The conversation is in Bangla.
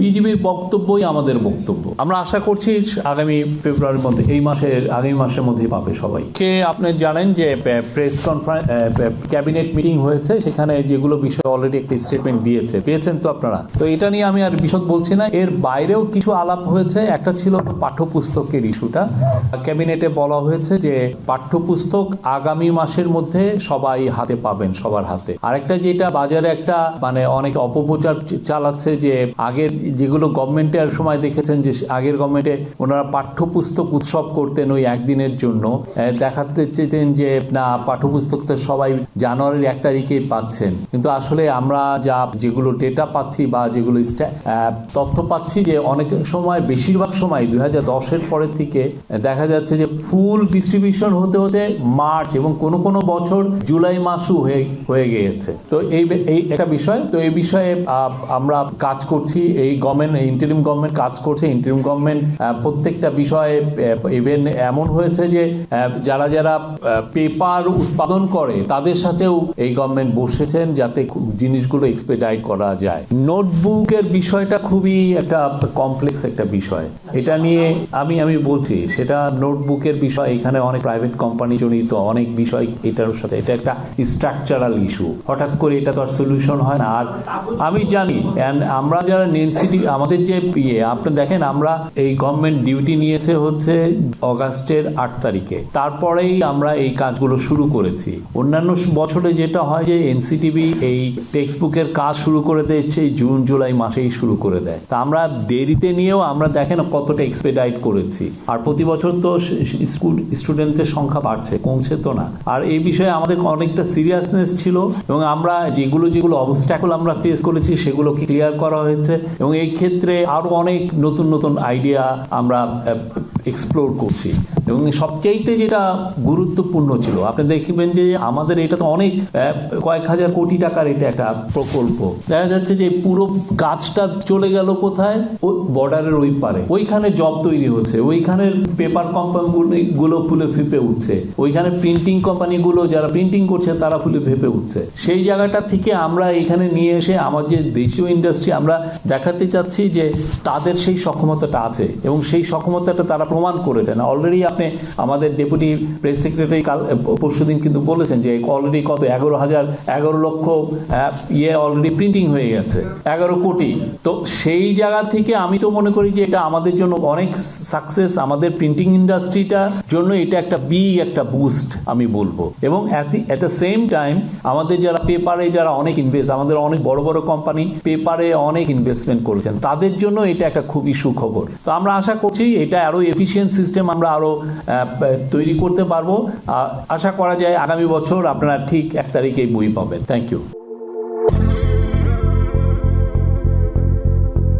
বিজিবির বক্তব্যই আমাদের বক্তব্য। আমরা আশা করছি আগামী ফেব্রুয়ারির মধ্যে, এই মাসের, আগামী মাসের মধ্যে পাবে সবাই। কে আপনি জানেন যে প্রেস কনফারেন্স ক্যাবিনেট মিটিং হয়েছে, সেখানে যেগুলো বিষয় অলরেডি একটি স্টেটমেন্ট দিয়েছে। পেয়েছেন তো আপনারা? তো এটা নিয়ে আমি আর বিশদ বলছি না। এর বাইরেও কিছু আলাপ হয়েছে। একটা ছিল পাঠ্যপুস্তকের ইস্যুটা। ক্যাবিনেটে বলা হয়েছে যে, পাঠ্যপুস্তক আগামী মাসের মধ্যে সবাই হাতে পাবেন, সবার হাতে। আরেকটা যেটা বাজারে একটা মানে অনেক অপপ্রচার চালাচ্ছে যে, আগের যেগুলো গভর্নমেন্টের সময় দেখেছেন যে আগের গভর্নমেন্টে ওনারা পাঠ্যপুস্তক উৎসব করতেন ওই একদিনের জন্য। দেখাতে চেতেন যে, না, পাঠ্যপুস্তক তো সবাই জানুয়ারির এক তারিখে পাচ্ছেন। কিন্তু আসলে আমরা যা যেগুলো ডেটা পাচ্ছি বা যেগুলো তথ্য পাচ্ছি যে অনেক সময়, বেশিরভাগ সময়, দুই হাজার দশের পরের থেকে দেখা যাচ্ছে যে ফুল ডিস্ট্রিবিউশন হতে হতে মার্চ এবং কোন কোন বছর জুলাই মাসও হয়ে হয়ে গিয়েছে। তো এই একটা বিষয়। তো এই বিষয়ে আমরা কাজ করছি, এই গভর্নমেন্ট ইন্টারিম গভর্নমেন্ট কাজ করছে ইন্টারিম গভর্নমেন্ট প্রত্যেকটা বিষয়ে ইভেন এমন হয়েছে যে যারা যারা পেপার উৎপাদন করে, তাদের সাথেও এই গভর্নমেন্ট বসেছেন যাতে জিনিসগুলো এক্সপেডাইট করা যায়। নোটবুকের বিষয়টা খুবই একটা কমপ্লেক্স একটা বিষয়। এটা নিয়ে আমি আমি বলছি, সেটা নোটবুকের বিষয়, এখানে অনেক প্রাইভেট কোম্পানি জড়িত, অনেক বিষয় এটার সাথে, এটা একটা স্ট্রাকচারাল ইস্যু হঠাৎ করে এটা তো আর সলিউশন হয় না। আর আমি জানি আমরা যারা নেনসিটি আমাদের যে ইয়ে আপনি দেখেন আমরা এই গভর্নমেন্ট ডিউটি নিয়েছে হচ্ছে অগাস্টের আট তারিখে। তারপরেই আমরা এই কাজগুলো শুরু করেছি। অন্যান্য বছরে যেটা হয় যে এনসিটিভি এই টেক্সট কাজ শুরু করে দেয় সেই জুন, জুলাই মাসেই শুরু করে দেয়। তা আমরা দেরিতে নিয়েও আমরা দেখেন কতটা এক্সপেডাইট করেছি। আর প্রতি বছর তো স্কুল স্টুডেন্টদের সংখ্যা বাড়ছে, কমছে তো না। আর এই বিষয়ে আমাদের অনেকটা সিরিয়াসনেস ছিল এবং আমরা যেগুলো যেগুলো অবস্ট্যাকল আমরা ফেস করেছি সেগুলোকে ক্লিয়ার করা হয়েছে এবং এই ক্ষেত্রে আরও অনেক নতুন নতুন আইডিয়া আমরা এক্সপ্লোর করছি। এবং সবচাইতে যেটা গুরুত্বপূর্ণ ছিল, আপনি দেখবেন যে আমাদের এটা তো অনেক কয়েক হাজার কোটি টাকার এটা একটা প্রকল্প। দেখা যাচ্ছে যে পুরো গাছটা চলে গেল কোথায়? ওই বর্ডারের ওই পারে। ওইখানে জব তৈরি হচ্ছে, ওইখানের পেপার কোম্পানি গুলো ফুলে ফেপে উঠছে, ওইখানে প্রিন্টিং কোম্পানিগুলো যারা প্রিন্টিং করছে তারা ফুলে ফেপে উঠছে। সেই জায়গাটা থেকে আমরা এখানে নিয়ে এসে আমার যে দেশীয় ইন্ডাস্ট্রি, আমরা দেখাতে চাচ্ছি যে তাদের সেই সক্ষমতাটা আছে এবং সেই সক্ষমতাটা তারা প্রমাণ করেছেন অলরেডি আপনি আমাদের ডেপুটি প্রেস সেক্রেটারি কাল পরশুদিন কিন্তু বলেছেন যে অলরেডি কত? এগারো হাজার, এগারো লক্ষ ইয়ে অলরেডি প্রিন্টিং হয়ে গেছে, এগারো কোটি। তো সেই জায়গা থেকে আমি তো মনে করি যে এটা আমাদের জন্য অনেক সাকসেস আমাদের প্রিন্টিং ইন্ডাস্ট্রিটার জন্য এটা একটা বি একটা বুস্ট আমি বলব। এবং অ্যাট দ্য সেম টাইম আমাদের যারা পেপারে যারা অনেক ইনভেস্ট আমাদের অনেক বড় বড় কোম্পানি পেপারে অনেক ইনভেস্টমেন্ট করেছেন, তাদের জন্য এটা একটা খুবই সুখবর। তো আমরা আশা করছি এটা আরও এফিসিয়েন্ট সিস্টেম আমরা আরও তৈরি করতে পারব। আশা করা যায় আগামী বছর আপনারা ঠিক এক তারিখে বই পাবেন। Thank you